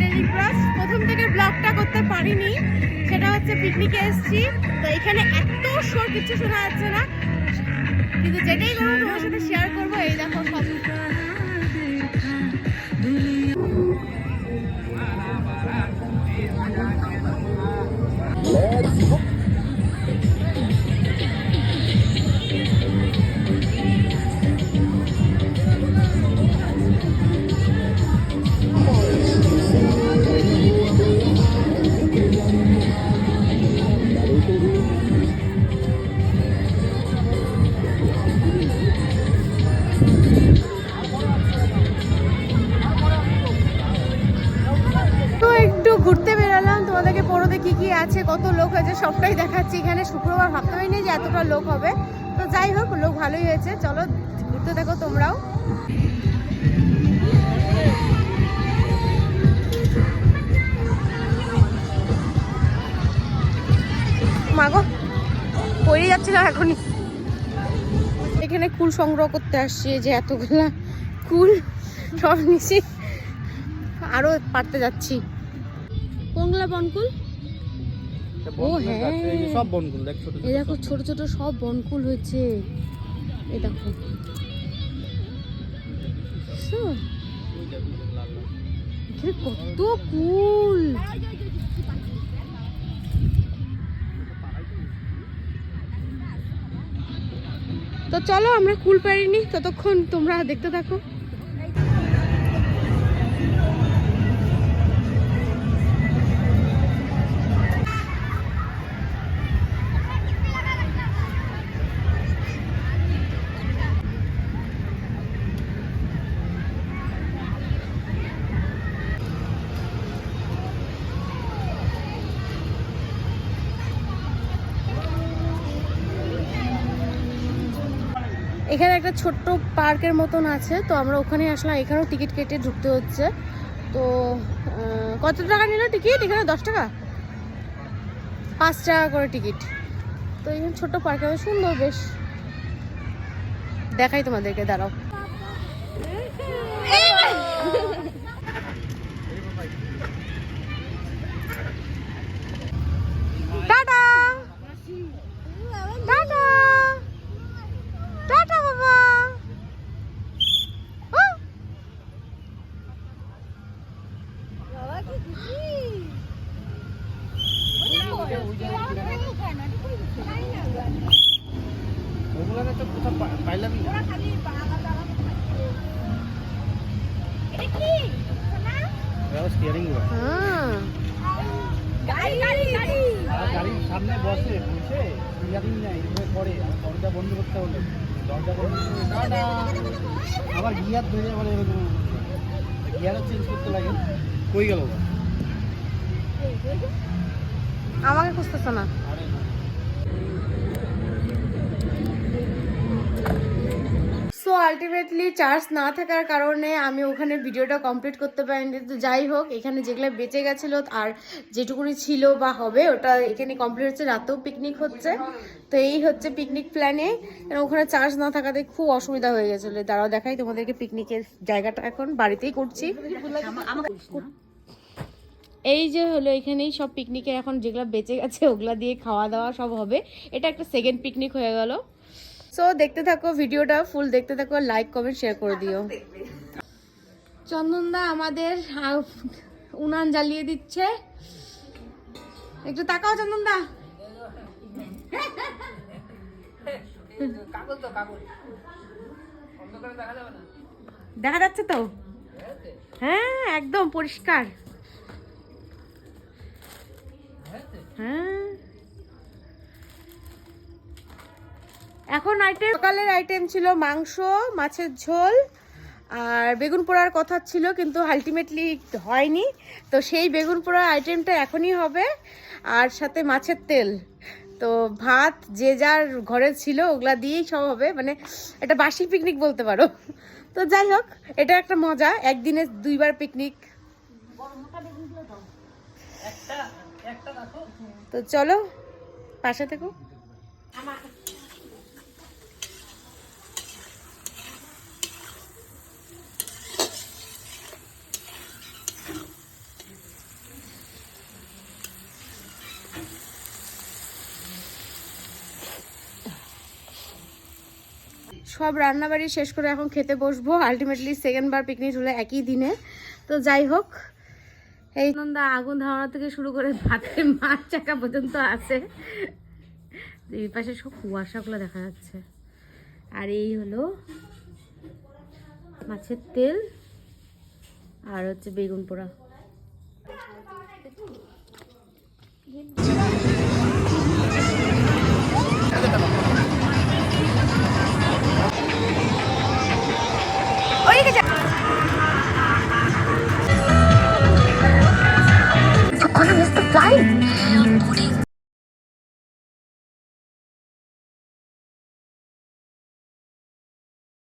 Daily প্রথম থেকে ব্লগটা করতে পারিনি। সেটা হচ্ছে পিকনিকে এসেছি। তো এখানে এত শোর কিছু শোনা যাচ্ছে না। কিন্তু যেটাই করব তোমার সাথে শেয়ার করব। পড়োতে কি কি আছে, কত লোক হয়েছে সবটাই দেখাচ্ছি। এখানে শুক্রবার ভাবতে পারিনি যে এতটা লোক হবে। তো যাই হোক, লোক ভালোই হয়েছে। চলো, ঘুরতে দেখো তোমরাও। মাগো, পড়ে যাচ্ছিলাম এখনই। এখানে কুল সংগ্রহ করতে আসছি যে এতগুলা কুল, সব নিচে। আরও পারতে যাচ্ছি। কোনগুলা বনকুল? ও হ্যাঁ। সব বনগুলো দেখ ছোট এই দেখো ছোট ছোট সব বনকুল হয়েছে। এই দেখো? কত কুল তো চলো আমরা কুল পারিনি ততক্ষণ তোমরা দেখতে থাকো। এখানে একটা ছোট্ট পার্কের মতন আছে, তো আমরা ওখানে আসলাম। এখানেও টিকিট কেটে ঢুকতে হচ্ছে। তো কত টাকা নিল টিকিট? এখানে দশ টাকা? পাঁচ টাকা করে টিকিট। তো এখানে ছোট্ট পার্কে সুন্দর বেশ। দেখাই তোমাদেরকে, দাঁড়াও। কোথাও পা- পাইলামই না। স্টিয়ারিংগুলো হ্যাঁ আর গাড়ির সামনে বসে বসে স্টিয়ারিং নেই এভাবে করে আর দরজা বন্ধ করতে হলে। দরজা বন্ধ আবার গিয়ার ধরে আবার এরকম গিয়ারও চেঞ্জ করতে লাগে। কই গেল আমাকে খুঁজতেছ না আরে না। সো আলটিমেটলি চার্জ না থাকার কারণে আমি ওখানে ভিডিওটা কমপ্লিট করতে পারিনি। তো যাই হোক, এখানে যেগুলো বেঁচে গেছিল আর যেটুকুনি ছিল বা হবে, ওটা এখানে কমপ্লিট হচ্ছে। রাতেও পিকনিক হচ্ছে। তো এই হচ্ছে পিকনিক প্ল্যানে ওখানে চার্জ না থাকাতে খুব অসুবিধা হয়ে গেছিল। তারাও দেখাই তোমাদেরকে পিকনিকের জায়গাটা এখন। বাড়িতেই করছি। এই যে হলো এখানেই সব পিকনিকের এখন যেগুলো বেঁচে গেছে, ওগুলা দিয়ে খাওয়া দাওয়া সব হবে। এটা একটা সেকেন্ড পিকনিক হয়ে গেল। সো দেখতে থাকো ভিডিওটা ফুল দেখতে থাকো লাইক কমেন্ট শেয়ার করে দিও। চন্দনদা আমাদের উনান জ্বালিয়ে দিচ্ছে। একটু তাকাও চন্দনদা। দেখা যাচ্ছে তো? হ্যাঁ একদম পরিষ্কার। হ্যাঁ। এখন আইটেম সকালের আইটেম ছিল মাংস মাছের ঝোল আর বেগুন পোড়ার কথা ছিল কিন্তু আলটিমেটলি হয়নি। তো সেই বেগুন পোড়ার আইটেমটা এখনই হবে আর সাথে মাছের তেল। তো ভাত যে যার ঘরে ছিল ওগুলা দিয়েই সব হবে। মানে এটা বাসি পিকনিক বলতে পারো। তো যাই হোক এটা একটা মজা। একদিনে দুইবার পিকনিক তো চলো পাশে থেকো। সব রান্নাবাড়ি শেষ করে এখন খেতে বসবো। আলটিমেটলি সেকেন্ড বার পিকনিক হলো একই দিনে। তো যাই হোক, এই নন্দা আগুন ধারণা থেকে শুরু করে ভাতের মাছ চাকা পর্যন্ত আছে। এই পাশে সব কুয়াশাগুলো দেখা যাচ্ছে। আর এই হলো মাছের তেল আর হচ্ছে বেগুন পোড়া।